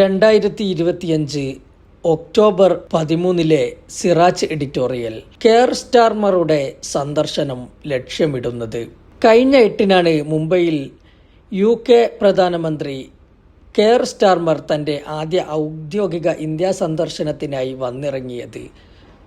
രണ്ടായിരത്തി ഇരുപത്തിയഞ്ച് ഒക്ടോബർ പതിമൂന്നിലെ സിറാച്ച് എഡിറ്റോറിയൽ കെയർ സ്റ്റാർമറുടെ സന്ദർശനം ലക്ഷ്യമിടുന്നത്. കഴിഞ്ഞ എട്ടിനാണ് മുംബൈയിൽ യു കെ പ്രധാനമന്ത്രി കെയർ സ്റ്റാർമർ തന്റെ ആദ്യ ഔദ്യോഗിക ഇന്ത്യാ സന്ദർശനത്തിനായി വന്നിറങ്ങിയത്.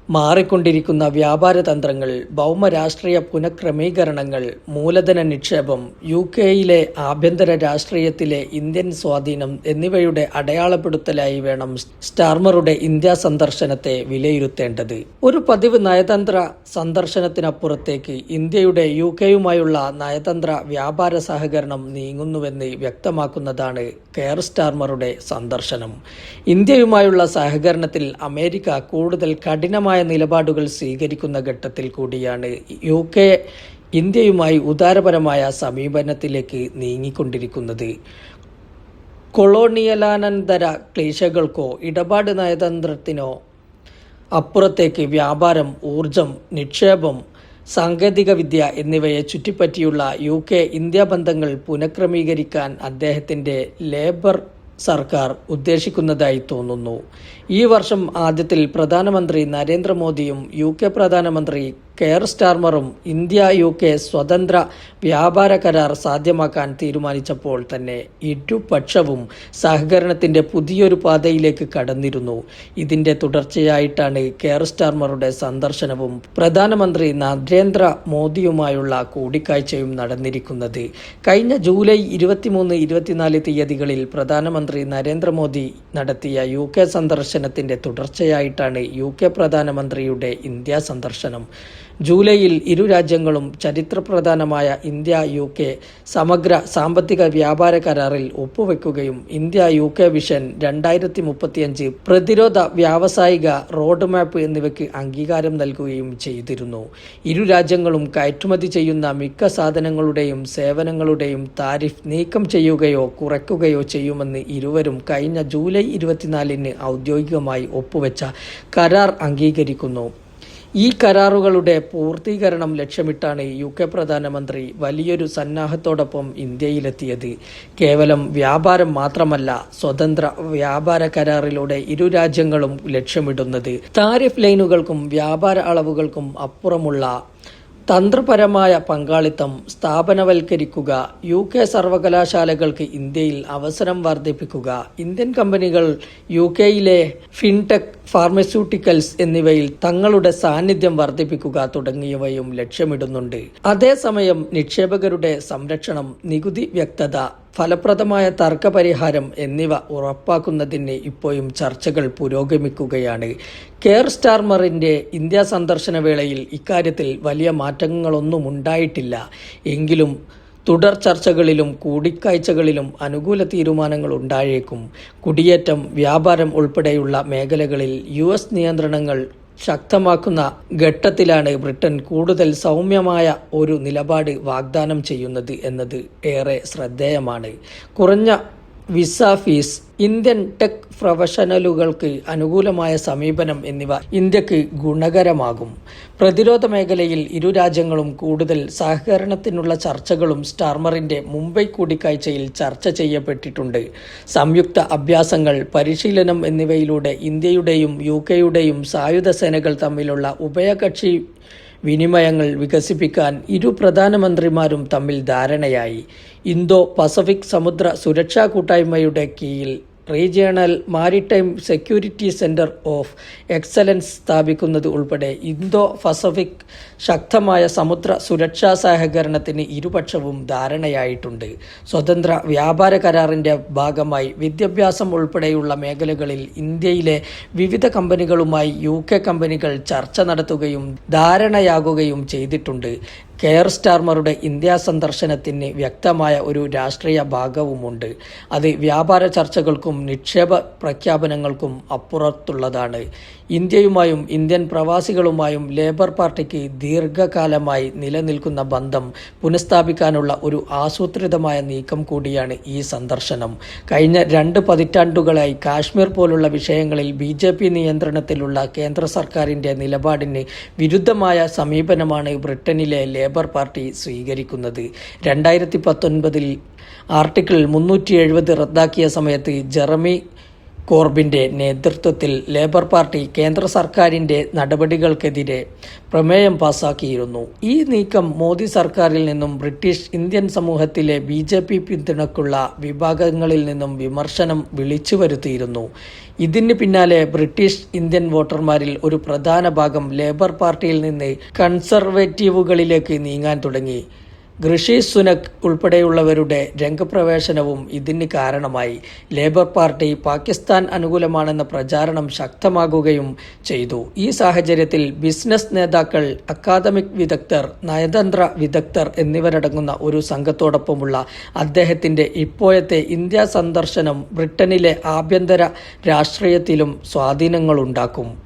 മാറിക്കൊണ്ടിരിക്കുന്ന വ്യാപാര തന്ത്രങ്ങൾ ഭൗമരാഷ്ട്രീയ പുനഃക്രമീകരണങ്ങൾ മൂലധന നിക്ഷേപം യു കെയിലെ ആഭ്യന്തര രാഷ്ട്രീയത്തിലെ ഇന്ത്യൻ സ്വാധീനം എന്നിവയുടെ അടയാളപ്പെടുത്തലായി വേണം സ്റ്റാർമറുടെ ഇന്ത്യ സന്ദർശനത്തെ വിലയിരുത്തേണ്ടത്. ഒരു പതിവ് നയതന്ത്ര സന്ദർശനത്തിനപ്പുറത്തേക്ക് ഇന്ത്യയുടെ യു കെയുമായുള്ള നയതന്ത്ര വ്യാപാര സഹകരണം നീങ്ങുന്നുവെന്ന് വ്യക്തമാക്കുന്നതാണ് കെയർ സ്റ്റാർമറുടെ സന്ദർശനം. ഇന്ത്യയുമായുള്ള സഹകരണത്തിൽ അമേരിക്ക കൂടുതൽ കഠിനമായ നിലപാടുകൾ സ്വീകരിക്കുന്ന ഘട്ടത്തിൽ കൂടിയാണ് യു കെ ഇന്ത്യയുമായി ഉദാരപരമായ സമീപനത്തിലേക്ക് നീങ്ങിക്കൊണ്ടിരിക്കുന്നത്. കൊളോണിയലാനന്തര ക്ലേശകൾക്കോ ഇടപാട് നയതന്ത്രത്തിനോ അപ്പുറത്തേക്ക് വ്യാപാരം ഊർജം നിക്ഷേപം സാങ്കേതികവിദ്യ എന്നിവയെ ചുറ്റിപ്പറ്റിയുള്ള യു കെ ഇന്ത്യ ബന്ധങ്ങൾ പുനഃക്രമീകരിക്കാൻ അദ്ദേഹത്തിന്റെ ലേബർ സർക്കാർ ഉദ്ദേശിക്കുന്നതായി തോന്നുന്നു. ഈ വർഷം ആദ്യത്തിൽ പ്രധാനമന്ത്രി നരേന്ദ്രമോദിയും യു കെ പ്രധാനമന്ത്രി കെയർ സ്റ്റാർമറും ഇന്ത്യ യു കെ സ്വതന്ത്ര വ്യാപാര കരാർ സാധ്യമാക്കാൻ തീരുമാനിച്ചപ്പോൾ തന്നെ ഇരുപക്ഷവും സഹകരണത്തിന്റെ പുതിയൊരു പാതയിലേക്ക് കടന്നിരുന്നു. ഇതിന്റെ തുടർച്ചയായിട്ടാണ് കെയർ സ്റ്റാർമറുടെ സന്ദർശനവും പ്രധാനമന്ത്രി നരേന്ദ്ര മോദിയുമായുള്ള കൂടിക്കാഴ്ചയും നടന്നിരിക്കുന്നത്. കഴിഞ്ഞ ജൂലൈ ഇരുപത്തിമൂന്ന് ഇരുപത്തിനാല് തീയതികളിൽ പ്രധാനമന്ത്രി നരേന്ദ്രമോദി നടത്തിയ യു കെ സന്ദർശനത്തിന്റെ തുടർച്ചയായിട്ടാണ് യു കെ പ്രധാനമന്ത്രിയുടെ ഇന്ത്യ സന്ദർശനം. ജൂലൈയിൽ ഇരു രാജ്യങ്ങളും ചരിത്രപ്രധാനമായ ഇന്ത്യ യു കെ സമഗ്ര സാമ്പത്തിക വ്യാപാര കരാറിൽ ഒപ്പുവെക്കുകയും ഇന്ത്യ യു കെ വിഷൻ രണ്ടായിരത്തി മുപ്പത്തിയഞ്ച് പ്രതിരോധ വ്യാവസായിക റോഡ് മാപ്പ് എന്നിവയ്ക്ക് അംഗീകാരം നൽകുകയും ചെയ്തിരുന്നു. ഇരു രാജ്യങ്ങളും കയറ്റുമതി ചെയ്യുന്ന മിക്ക സാധനങ്ങളുടെയും സേവനങ്ങളുടെയും താരിഫ് നീക്കം ചെയ്യുകയോ കുറയ്ക്കുകയോ ചെയ്യുമെന്ന് ഇരുവരും കഴിഞ്ഞ ജൂലൈ ഇരുപത്തിനാലിന് ഔദ്യോഗികമായി ഒപ്പുവെച്ച കരാർ അംഗീകരിക്കുന്നു. ഈ കരാറുകളുടെ പൂർത്തീകരണം ലക്ഷ്യമിട്ടാണ് യു കെ പ്രധാനമന്ത്രി വലിയൊരു സന്നാഹത്തോടൊപ്പം ഇന്ത്യയിലെത്തിയത്. കേവലം വ്യാപാരം മാത്രമല്ല സ്വതന്ത്ര വ്യാപാര കരാറിലൂടെ ഇരു രാജ്യങ്ങളും ലക്ഷ്യമിടുന്നത്. താരിഫ് ലൈനുകൾക്കും വ്യാപാര അളവുകൾക്കും അപ്പുറമുള്ള തന്ത്രപരമായ പങ്കാളിത്തം സ്ഥാപനവൽക്കരിക്കുക. യു കെ സർവകലാശാലകൾക്ക് ഇന്ത്യയിൽ അവസരം വർദ്ധിപ്പിക്കുക. ഇന്ത്യൻ കമ്പനികൾ യു കെയിലെ ഫിൻടെക് ഫാർമസ്യൂട്ടിക്കൽസ് എന്നിവയിൽ തങ്ങളുടെ സാന്നിധ്യം വർദ്ധിപ്പിക്കുക തുടങ്ങിയവയും ലക്ഷ്യമിടുന്നുണ്ട്. അതേസമയം നിക്ഷേപകരുടെ സംരക്ഷണം നികുതി വ്യക്തത ഫലപ്രദമായ തർക്കപരിഹാരം എന്നിവ ഉറപ്പാക്കുന്നതിന് ഇപ്പോഴും ചർച്ചകൾ പുരോഗമിക്കുകയാണ്. കെയർ സ്റ്റാർമറിന്റെ ഇന്ത്യ സന്ദർശന വേളയിൽ ഇക്കാര്യത്തിൽ വലിയ മാറ്റങ്ങളൊന്നും ഉണ്ടായിട്ടില്ല. എങ്കിലും തുടർ ചർച്ചകളിലും കൂടിക്കാഴ്ചകളിലും അനുകൂല തീരുമാനങ്ങൾ ഉണ്ടായേക്കും. കുടിയേറ്റം വ്യാപാരം ഉൾപ്പെടെയുള്ള മേഖലകളിൽ യു നിയന്ത്രണങ്ങൾ ശക്തമാക്കുന്ന ഘട്ടത്തിലാണ് ബ്രിട്ടൻ കൂടുതൽ സൗമ്യമായ ഒരു നിലപാട് വാഗ്ദാനം ചെയ്യുന്നത് എന്നത് ഏറെ ശ്രദ്ധേയമാണ്. കുറഞ്ഞ വിസ ഫീസ് ഇന്ത്യൻ ടെക് പ്രൊഫഷണലുകൾക്ക് അനുകൂലമായ സമീപനം എന്നിവ ഇന്ത്യയ്ക്ക് ഗുണകരമാകും. പ്രതിരോധ മേഖലയിൽ ഇരു രാജ്യങ്ങളും കൂടുതൽ സഹകരണത്തിനുള്ള ചർച്ചകളും സ്റ്റാർമറിന്റെ മുംബൈ കൂടിക്കാഴ്ചയിൽ ചർച്ച ചെയ്യപ്പെട്ടിട്ടുണ്ട്. സംയുക്ത അഭ്യാസങ്ങൾ പരിശീലനം എന്നിവയിലൂടെ ഇന്ത്യയുടെയും യു കെയുടെയും സായുധ സേനകൾ തമ്മിലുള്ള ഉഭയകക്ഷി വിനിമയങ്ങൾ വികസിപ്പിക്കാൻ ഇരു പ്രധാനമന്ത്രിമാരും തമ്മിൽ ധാരണയായി. ഇന്തോ പസഫിക് സമുദ്ര സുരക്ഷാ കൂട്ടായ്മയുടെ കീഴിൽ regional maritime security centre of excellence സ്ഥാപിക്കുന്നത് ഉൾപ്പെടെ ഇന്തോ പസഫിക് ശക്തമായ സമുദ്ര സുരക്ഷാ സഹകരണത്തിന് ഇരുപക്ഷവും ധാരണയായിട്ടുണ്ട്. സ്വതന്ത്ര വ്യാപാര കരാറിന്റെ ഭാഗമായി വിദ്യാഭ്യാസം ഉൾപ്പെടെയുള്ള മേഖലകളിൽ ഇന്ത്യയിലെ വിവിധ കമ്പനികളുമായി യു കമ്പനികൾ ചർച്ച നടത്തുകയും ധാരണയാകുകയും ചെയ്തിട്ടുണ്ട്. കെയർ സ്റ്റാർമറുടെ ഇന്ത്യ സന്ദർശനത്തിന് വ്യക്തമായ ഒരു രാഷ്ട്രീയ ഭാഗവുമുണ്ട്. അത് വ്യാപാര ചർച്ചകൾക്കും നിക്ഷേപ പ്രഖ്യാപനങ്ങൾക്കും അപ്പുറത്തുള്ളതാണ്. ഇന്ത്യയുമായും ഇന്ത്യൻ പ്രവാസികളുമായും ലേബർ പാർട്ടിക്ക് ദീർഘകാലമായി നിലനിൽക്കുന്ന ബന്ധം പുനഃസ്ഥാപിക്കാനുള്ള ഒരു ആസൂത്രിതമായ നീക്കം കൂടിയാണ് ഈ സന്ദർശനം. കഴിഞ്ഞ രണ്ട് പതിറ്റാണ്ടുകളായി കാശ്മീർ പോലുള്ള വിഷയങ്ങളിൽ ബി ജെ പി നിയന്ത്രണത്തിലുള്ള കേന്ദ്ര സർക്കാരിന്റെ നിലപാടിന് വിരുദ്ധമായ സമീപനമാണ് ബ്രിട്ടനിലെ ലേബർ പാർട്ടി സ്വീകരിക്കുന്നത്. രണ്ടായിരത്തി പത്തൊൻപതിൽ ആർട്ടിക്കിൾ മുന്നൂറ്റി എഴുപത് റദ്ദാക്കിയ സമയത്ത് ജെറമി കോർബിന്റെ നേതൃത്വത്തിൽ ലേബർ പാർട്ടി കേന്ദ്ര സർക്കാരിന്റെ നടപടികൾക്കെതിരെ പ്രമേയം പാസാക്കിയിരുന്നു. ഈ നീക്കം മോദി സർക്കാരിൽ നിന്നും ബ്രിട്ടീഷ് ഇന്ത്യൻ സമൂഹത്തിലെ ബി ജെ പി പിന്തുണക്കുള്ള വിഭാഗങ്ങളിൽ നിന്നും വിമർശനം വിളിച്ചു വരുത്തിയിരുന്നു ഇതിന് പിന്നാലെ ബ്രിട്ടീഷ് ഇന്ത്യൻ വോട്ടർമാരിൽ ഒരു പ്രധാന ഭാഗം ലേബർ പാർട്ടിയിൽ നിന്ന് കൺസർവേറ്റീവുകളിലേക്ക് നീങ്ങാൻ തുടങ്ങി. ഋഷി സുനക് ഉൾപ്പെടെയുള്ളവരുടെ രംഗപ്രവേശനവും ഇതിന് കാരണമായി. ലേബർ പാർട്ടി പാകിസ്ഥാൻ അനുകൂലമാണെന്ന പ്രചാരണം ശക്തമാകുകയും ചെയ്തു. ഈ സാഹചര്യത്തിൽ ബിസിനസ് നേതാക്കൾ അക്കാദമിക് വിദഗ്ധർ നയതന്ത്ര വിദഗ്ധർ എന്നിവരടങ്ങുന്ന ഒരു സംഘത്തോടൊപ്പമുള്ള അദ്ദേഹത്തിന്റെ ഇപ്പോഴത്തെ ഇന്ത്യ സന്ദർശനം ബ്രിട്ടനിലെ ആഭ്യന്തര രാഷ്ട്രീയത്തിലും സ്വാധീനങ്ങളുണ്ടാക്കും.